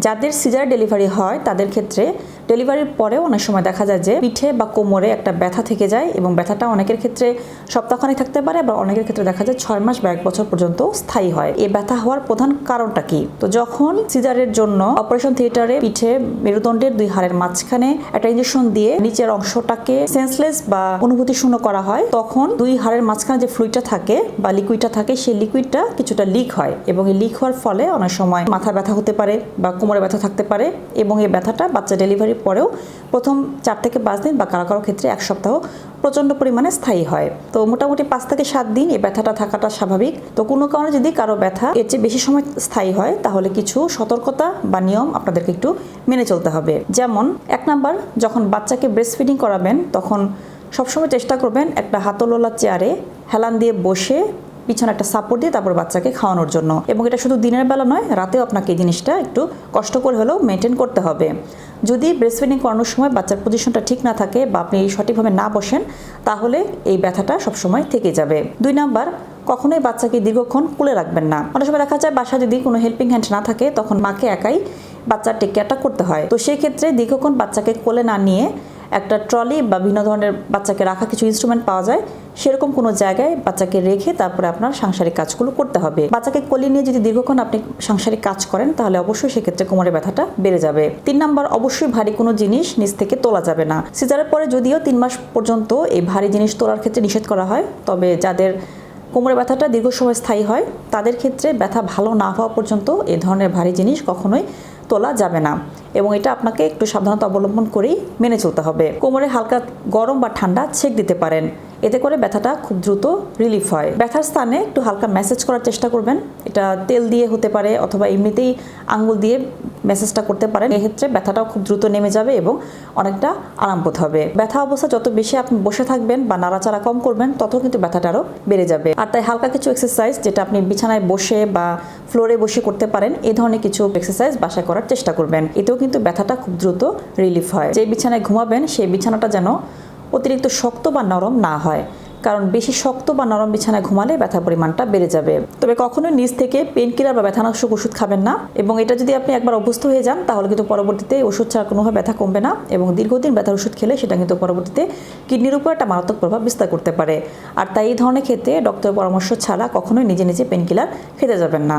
যাদের caesar delivery হয় তাদের ক্ষেত্রে ডেলিভারির পরেও অনেক সময় দেখা যায় যে পিঠে বা কোমরে একটা ব্যথা থেকে যায় এবং ব্যথাটা অনেকের ক্ষেত্রে সপ্তাহখানেক থাকতে পারে, আবার অনেকের ক্ষেত্রে দেখা যায় ছয় মাস বা এক বছর পর্যন্ত স্থায়ী হয়। এই ব্যথা হওয়ার প্রধান কারণটা কি? তো যখন সিজারের জন্য অপারেশন থিয়েটারে পিঠে মেরুদণ্ডের দুই হাড়ের মাঝখানে একটা ইঞ্জেকশন দিয়ে নিচের অংশটাকে সেন্সলেস বা অনুভূতি শূন্য করা হয়, তখন দুই হাড়ের মাঝখানে যে ফ্লুইডটা থাকে বা লিকুইডটা থাকে, সেই লিকুইডটা কিছুটা লিক হয় এবং এই লিক হওয়ার ফলে অনেক সময় মাথা ব্যথা হতে পারে বা কোমরে ব্যথা থাকতে পারে এবং এই ব্যথাটা বাচ্চা ডেলিভারির পরেও প্রথম চার থেকে পাঁচ দিন বা কারও কারও ক্ষেত্রে এক সপ্তাহ প্রচণ্ড পরিমাণে স্থায়ী হয়। তো মোটামুটি পাঁচ থেকে সাত দিন এই ব্যথাটা থাকাটা স্বাভাবিক। তো কোনো কারণে যদি কারও ব্যথা এর চেয়ে বেশি সময় স্থায়ী হয়, তাহলে কিছু সতর্কতা বা নিয়ম আপনাদেরকে একটু মেনে চলতে হবে। যেমন এক নাম্বার, যখন বাচ্চাকে ব্রেস্ট ফিডিং করাবেন, তখন সবসময় চেষ্টা করবেন একটা হাতলোলা চেয়ারে হেলান দিয়ে বসে পিছনে একটা সাপোর্ট দিয়ে তারপর বাচ্চাকে খাওয়ানোর জন্য। এবং এটা শুধু দিনের বেলা নয়, রাতেও আপনাকে এই জিনিসটা একটু কষ্ট করে হলেও মেনটেন করতে হবে। যদি ব্রেস্ট ফিডিং করানোর সময় বাচ্চার পজিশনটা ঠিক না থাকে বা আপনি সঠিকভাবে না বসেন, তাহলে এই ব্যথাটা সবসময় থেকে যাবে। দুই নাম্বার, কখনোই বাচ্চাকে দীর্ঘক্ষণ কুলে রাখবেন না। অনেক সময় দেখা যায় বাসা যদি কোনো হেল্পিং হ্যান্ড না থাকে, তখন মাকে একাই বাচ্চার টেক কেয়ারটা করতে হয়। তো সেই ক্ষেত্রে দীর্ঘক্ষণ বাচ্চাকে কোলে না নিয়ে একটা ট্রলি বা বিভিন্ন ধরনের বাচ্চাকে রাখা কিছু ইনস্ট্রুমেন্ট পাওয়া যায়। সেরকম কোনো জায়গায় বাচ্চাকে রেখে তারপরে আপনার সাংসারিক কাজগুলো করতে হবে। বাচ্চাকে কোলে নিয়ে যদি দীর্ঘক্ষণ আপনি সাংসারিক কাজ করেন, তাহলে অবশ্যই সেক্ষেত্রে কোমরের ব্যথাটা বেড়ে যাবে। তিন নাম্বার, অবশ্যই ভারী কোনো জিনিস নিচ থেকে তোলা যাবে না। সিজারের পরে যদিও তিন মাস পর্যন্ত এই ভারী জিনিস তোলার ক্ষেত্রে নিষেধ করা হয়, তবে যাদের কোমরের ব্যথাটা দীর্ঘ সময় স্থায়ী হয়, তাদের ক্ষেত্রে ব্যথা ভালো না হওয়া পর্যন্ত এ ধরনের ভারী জিনিস কখনোই তোলা যাবে না এবং এটা আপনাকে একটু সাবধানতা অবলম্বন করেই মেনে চলতে হবে। কোমরে হালকা গরম বা ঠান্ডা ছেঁক দিতে পারেন। এতে করে ব্যথাটা খুব দ্রুত রিলিফ হয়। ব্যথার স্থানে একটু হালকা ম্যাসেজ করার চেষ্টা করবেন। এটা তেল দিয়ে হতে পারে অথবা এমনিতেই আঙ্গুল দিয়ে ম্যাসেজটা করতে পারেন। এক্ষেত্রে ব্যথাটাও খুব দ্রুত নেমে যাবে এবং অনেকটা আরাম বোধ হবে। ব্যথা অবস্থা যত বেশি আপনি বসে থাকবেন বা নাড়াচাড়া কম করবেন, তত কিন্তু ব্যথাটা আরও বেড়ে যাবে। আর তাই হালকা কিছু এক্সারসাইজ যেটা আপনি বিছানায় বসে বা ফ্লোরে বসে করতে পারেন এই ধরনের কিছু এক্সারসাইজ বাসায় করার চেষ্টা করবেন। এতেও কিন্তু ব্যথাটা খুব দ্রুত রিলিফ হয়। যে বিছানায় ঘুমাবেন, সেই বিছানাটা যেন অতিরিক্ত শক্ত বা নরম না হয়, কারণ বেশি শক্ত বা নরম বিছানায় ঘুমালে ব্যথার পরিমাণটা বেড়ে যাবে। তবে কখনোই নিজ থেকে পেন কিলার বা ব্যথানাশক ওষুধ খাবেন না এবং এটা যদি আপনি একবার অভ্যস্ত হয়ে যান, তাহলে কিন্তু পরবর্তীতে ওষুধ ছাড়া কোনোভাবে ব্যথা কমবে না এবং দীর্ঘদিন ব্যথার ওষুধ খেলে সেটা কিন্তু পরবর্তীতে কিডনির উপর একটা মারাত্মক প্রভাব বিস্তার করতে পারে। আর তাই এই ধরনের ক্ষেত্রে ডক্টরের পরামর্শ ছাড়া কখনোই নিজে নিজে পেন কিলার খেতে যাবেন না।